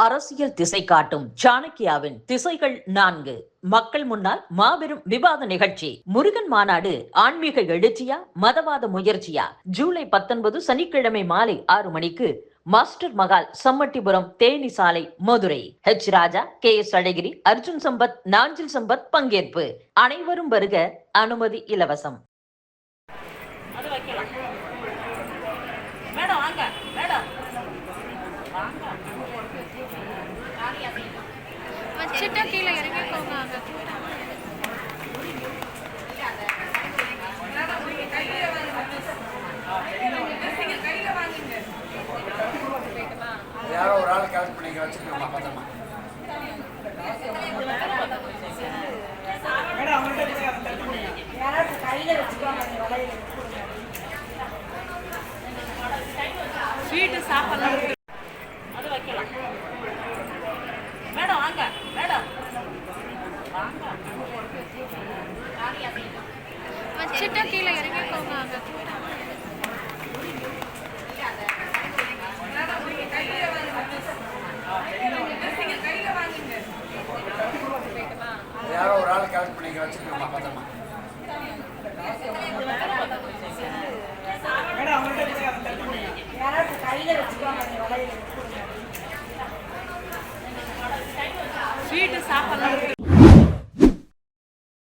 அரசியல் திசை காட்டும் சாணக்கியாவின் திசைகள் நான்கு. மக்கள் முன்னால் மாபெரும் விவாத நிகழ்ச்சி. முருகன் மாநாடு ஆன்மீக எழுச்சியா மதவாத முயற்சியா? ஜூலை பத்தொன்பது சனிக்கிழமை மாலை ஆறு மணிக்கு மாஸ்டர் மகால் சம்மட்டிபுரம் தேனி சாலை Madurai. H Raja K. S. Alagiri Arjun Sampath Nanjil Sampath பங்கேற்பு. அனைவரும் வருக அனுமதி இலவசம். வச்சுட்டா கீழே இறங்கிக்கோங்க அங்க. யாரோ ஒரு ஆள் கலெக்ட் பண்ணிக்க வச்சுக்கோமா பத்திரமா. யாராவது கையில வச்சுக்கோங்க. ஸ்வீட்டு சாப்பிடலாம் அது வைக்கலாம். சிட்டா கீழே இறங்கி போவாங்க யாரோ ஒரு ஆள் கலெக்ட் பண்ணிக்க வச்சுருக்கோம்மா பார்த்தோம்மா யாராவது கையில்